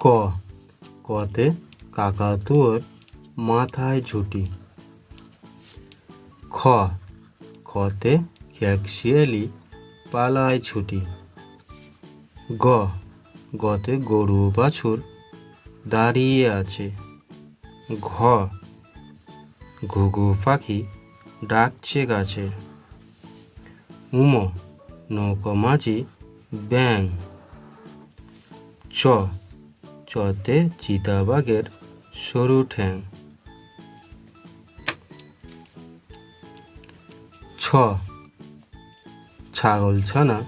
ক। কতে কাকাতুয়োর মাথায় ঝুঁটি। খ। খতে ক্যাকশিয়ালি পালায় ছুটি। গ। গতে গরু বাছুর দাঁড়িয়ে আছে। ঘ। ঘুঘু পাখি ডাকছে গাছে। উম। নৌকো মাঝি ব্যাং চ। চতে চিতাবাঘের সরু ঠ্যাং। ছ। ছাগল ছানা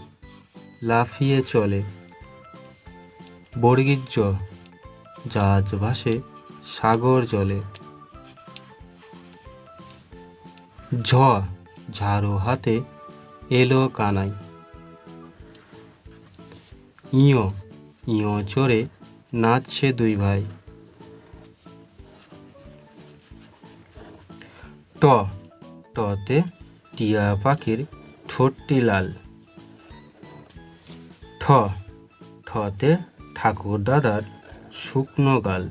লাফিয়ে চলে। বর্গীর জাহাজ ভাসে সাগর জলে। ঝ। ঝাড়ু হাতে এলো কানাই। ইয়। ইয় চড়ে নাচছে দুই ভাই। ট, টতে টিয়া পাখির ঠোঁটটি লাল। ঠ, ঠতে ঠাকুর দাদার শুকনো গাল।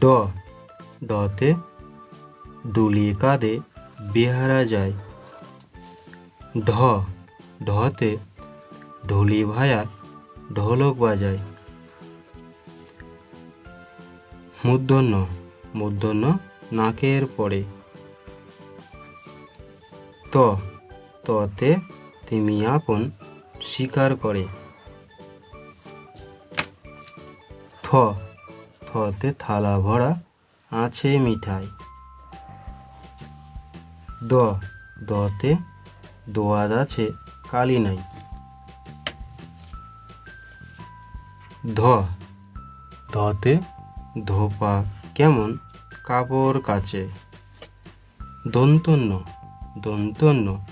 ড, ডতে ডুলি কাঁধে বেহারা যায়। ঢ, ঢতে ঢুলি ভায়া, ঢোলক বাজায়। মূর্ধন্য মূর্ধন্য নাকের পরে। ত, ততে তিমি আপন স্বীকার করে। থ, থতে থালা ভরা আছে মিঠাই। দ, দতে দোয়াদ আছে কালি নাই। ধ। ধতে। ধোপা। কেমন? কাপড় কাচে। দন্তন্য। দন্তন্য।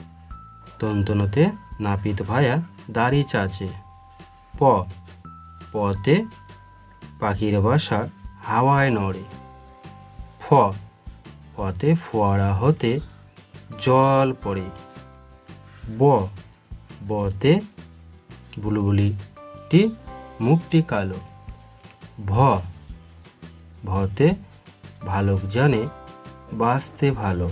দন্তনতে নাপিত ভায়া দাড়ি চাচে। প। পতে পাখির বাসা হাওয়ায় নড়ে। ফ। ফতে ফোয়ারা হতে জল পড়ে। ব। বতে বুলবুলিটি মুখটি কালো। ভ। ভতে ভালোক জানে বাঁচতে ভালো।